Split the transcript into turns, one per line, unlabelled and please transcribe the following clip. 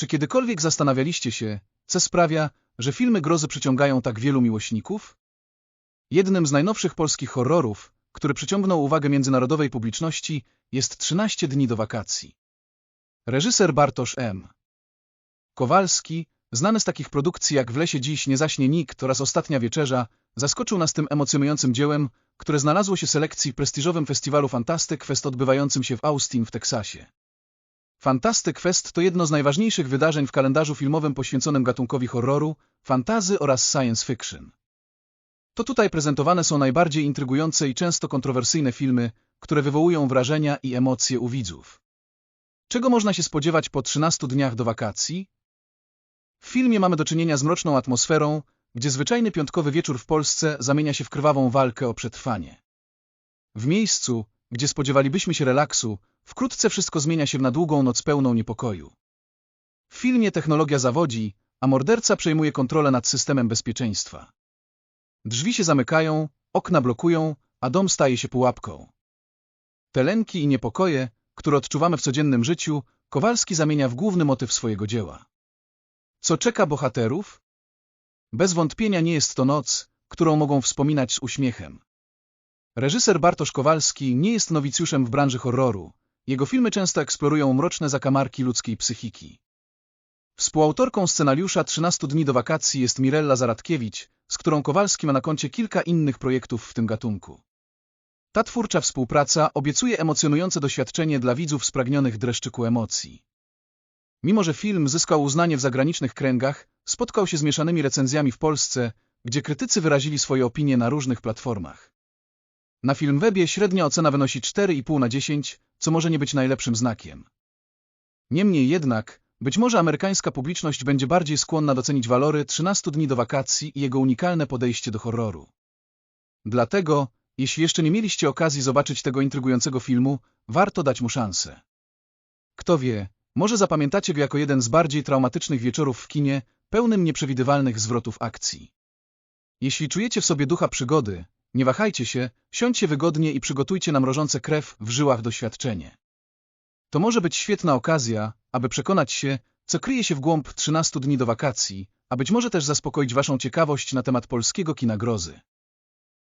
Czy kiedykolwiek zastanawialiście się, co sprawia, że filmy grozy przyciągają tak wielu miłośników? Jednym z najnowszych polskich horrorów, który przyciągnął uwagę międzynarodowej publiczności, jest 13 dni do wakacji. Reżyser Bartosz M. Kowalski, znany z takich produkcji jak W lesie dziś nie zaśnie nikt oraz Ostatnia wieczerza, zaskoczył nas tym emocjonującym dziełem, które znalazło się selekcji w prestiżowym festiwalu Fantastic Fest odbywającym się w Austin w Teksasie. Fantastic Fest to jedno z najważniejszych wydarzeń w kalendarzu filmowym poświęconym gatunkowi horroru, fantazy oraz science fiction. To tutaj prezentowane są najbardziej intrygujące i często kontrowersyjne filmy, które wywołują wrażenia i emocje u widzów. Czego można się spodziewać po 13 dniach do wakacji? W filmie mamy do czynienia z mroczną atmosferą, gdzie zwyczajny piątkowy wieczór w Polsce zamienia się w krwawą walkę o przetrwanie. W miejscu, gdzie spodziewalibyśmy się relaksu, wkrótce wszystko zmienia się na długą noc pełną niepokoju. W filmie technologia zawodzi, a morderca przejmuje kontrolę nad systemem bezpieczeństwa. Drzwi się zamykają, okna blokują, a dom staje się pułapką. Te lęki i niepokoje, które odczuwamy w codziennym życiu, Kowalski zamienia w główny motyw swojego dzieła. Co czeka bohaterów? Bez wątpienia nie jest to noc, którą mogą wspominać z uśmiechem. Reżyser Bartosz Kowalski nie jest nowicjuszem w branży horroru. Jego filmy często eksplorują mroczne zakamarki ludzkiej psychiki. Współautorką scenariusza 13 dni do wakacji jest Mirella Zaradkiewicz, z którą Kowalski ma na koncie kilka innych projektów w tym gatunku. Ta twórcza współpraca obiecuje emocjonujące doświadczenie dla widzów spragnionych dreszczyku emocji. Mimo, że film zyskał uznanie w zagranicznych kręgach, spotkał się z mieszanymi recenzjami w Polsce, gdzie krytycy wyrazili swoje opinie na różnych platformach. Na Filmwebie średnia ocena wynosi 4,5 na 10, co może nie być najlepszym znakiem. Niemniej jednak, być może amerykańska publiczność będzie bardziej skłonna docenić walory 13 dni do wakacji i jego unikalne podejście do horroru. Dlatego, jeśli jeszcze nie mieliście okazji zobaczyć tego intrygującego filmu, warto dać mu szansę. Kto wie, może zapamiętacie go jako jeden z bardziej traumatycznych wieczorów w kinie, pełnym nieprzewidywalnych zwrotów akcji. Jeśli czujecie w sobie ducha przygody, nie wahajcie się, siądźcie wygodnie i przygotujcie na mrożące krew w żyłach doświadczenie. To może być świetna okazja, aby przekonać się, co kryje się w głąb 13 dni do wakacji, a być może też zaspokoić waszą ciekawość na temat polskiego kina grozy.